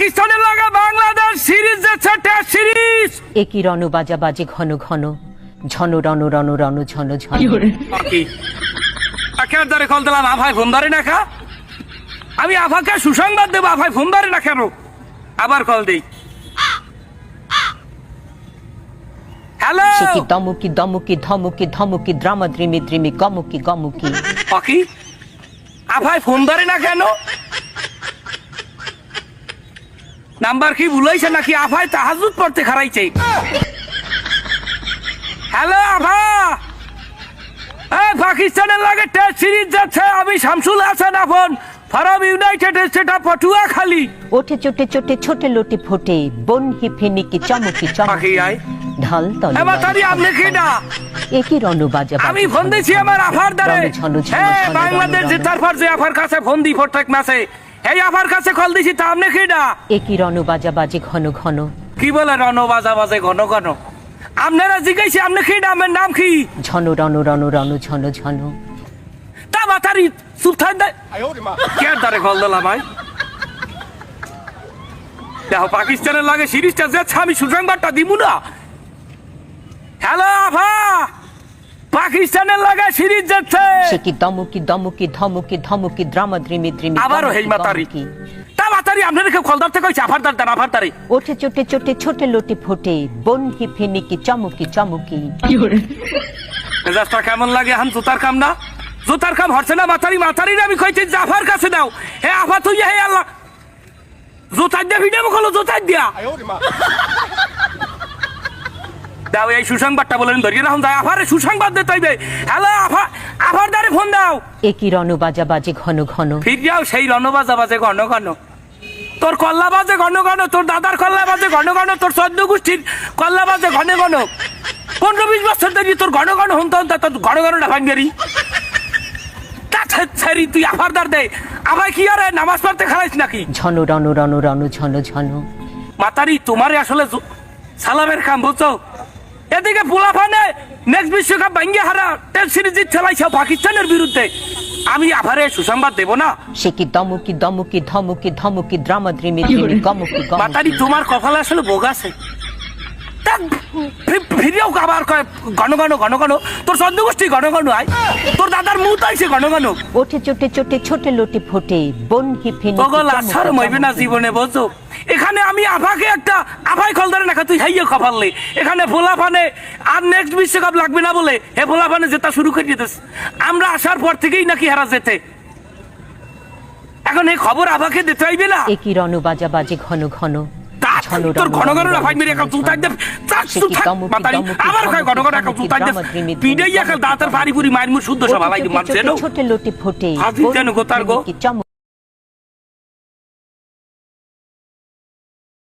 পাকিস্তানের লাগে বাংলাদেশ সিরিজ যাচ্ছে টেস্ট সিরিজ। একই রণ বাজা বাজে ঘন ঘন ঝন রণ রণ রণ ঝন ঝন। আখের দ্বারে কল দিলাম আভাই ফোন ধরে না খা। আমি আভাকে সুসংবাদ দেবো আভাই ফোন ধরে না কেন? আবার কল দেই। হ্যালো? সে কি দমকি দমকি ধমকি ধমকি দ্রামা দ্রিমি দ্রিমি গমকি গমকি। পাখি আভাই ফোন ধরে না কেন? নাম্বার কি ভুলাইছে নাকি আভাই তাহাজুদ পড়তে খারাইছে? হ্যালো এই পাকিস্তানের লাগে টেস্ট সিরিজ যাচ্ছে আমি শামসুল হাসান আফন ফারাম ইউনাইটেড সেটা পটুয়া খালি ওঠে চোটে চোটে ছোটে লোটে ফোটে বন হি চমকি পাখি চমকি আয়? ঢাল তলে এবার তারি আপনি কি না। একই রণ বাজা বাজে আমি ফোন দিছি। আমার আফার দ্বারে। হ্যাঁ বাংলাদেশ। জেতার পর যে আফার কাছে ফোন দি প্রত্যেক মাসে। এই আফার কাছে কল দিছি তা আপনি না একই রণ বাজা বাজে ঘন ঘন। কি বলে রণ বাজা বাজে ঘন ঘন? আপনারা জিজ্ঞাসি আপনি কি নামের নাম কি? ঝন রণ রণ রণ ঝন ঝন। তা মাথারি চুপ থাক দে। কে আর দ্বারে কল দিলাম ভাই? দেখো পাকিস্তানের লাগে সিরিজটা যাচ্ছে আমি সুসংবাদটা দিব না। হ্যালো আভা! পাকিস্তানের লাগে সিরিজ যাচ্ছে। সে কি দমকি দমকি ধমকি ধমকি দ্রামা দ্রিমি দ্রিমি আবারও গমকি হেই মাতারি গমকি। তা মাতারি আপনার কেউ কল ধরতে কইছে আফার দার আফার দারে ওঠে চোটে চোটে ছোটে লোটে ফোটে বন হি ফেনিকি চমকি চমকি। মেজাজটা কেমন লাগে এখন জুতার কাম না? জুতার কাম হচ্ছে না মাথারি মাথারি আমি কইছি জাফার কাছে দাও। হে আফা তুই হে আল্লাহ। জুতার দিয়ে ভিডিও মুখলো জুতার দিয়া। দাও এই সুসংবাদটা বলেন ধরিয়ে রাখুন যায় আফারে সুসংবাদ দিতে হইবে। হ্যালো আফা আফার দ্বারে ফোন দাও। একই রণ বাজা ঘন ঘন। ফির যাও সেই রণবাজা বাজে ঘন ঘন। তোর কল্লা বাজে ঘন ঘন তোর দাদার কল্লা বাজে ঘন ঘন তোর চোদ্দ গোষ্ঠীর কল্লা বাজে ঘন ঘন। পনেরো বিশ বছর ধরে তোর ঘন ঘন হুন তখন তোর ঘন ঘন না ভাঙ্গেরি তা ছেড়ি তুই আফার দার দে। আবার কি আরে নামাজ পড়তে খারাইস নাকি? ঝন রণ রণ রণ ঝন ঝন। মাতারি তোমারে আসলে সালামের কাম বুঝছ? এদিকে পোলাফানে নেক্সট বিশ্বকাপ ভাঙ্গে হারা টেস্ট সিরিজ খেলাইছে পাকিস্তানের বিরুদ্ধে। আমি আভারে সুসংবাদ দেব না। সে কি দমকি দমকি ধমকি ধমকি দ্রামা দ্রিমি দ্রিমি গমকি মাতারি তোমার কপালে আসলে বোগ আছে? ফিরেও আবার কয় ঘন ঘন ঘন ঘন। তোর চন্দ্র ঘন ঘন আয়। তোর দাদার মুখ আইছে ঘন ঘন। ওঠে চোটে চোটে ছোটে লোটে ফোটে বন ফেনিকি বগল চমকি আসার মইবে না জীবনে বুঝছ এখানে আমি আভাকে একটা আভাই ধরে না তুই হাইয়ে কপাললে এখানে ভোলাফানে আর নেক্সট বিশ্বকাপ লাগবে না বলে হে ভোলাফানে জেতা শুরু করে দিতেছে। আমরা আসার পর থেকেই নাকি হারা যেতে এখন এই খবর আভাকে দিতে হইবে না? একই রণ বাজা বাজে ঘন। ঘন তোর ঘন ঘন না মেরে একা তুই। তাই দে চাক তুই কি থাক মাতারি। আবার কয় ঘন ঘন একা তুই তাই দে। দ্রামা দ্রিমি দ্রিমি পিডাই একা দাঁতের পারি পুরি মাইর মুর শুদ্ধ সব চোটে মানছে নো ছোটে লোটে ফোটে। হাজি বন যেন গোতার গো।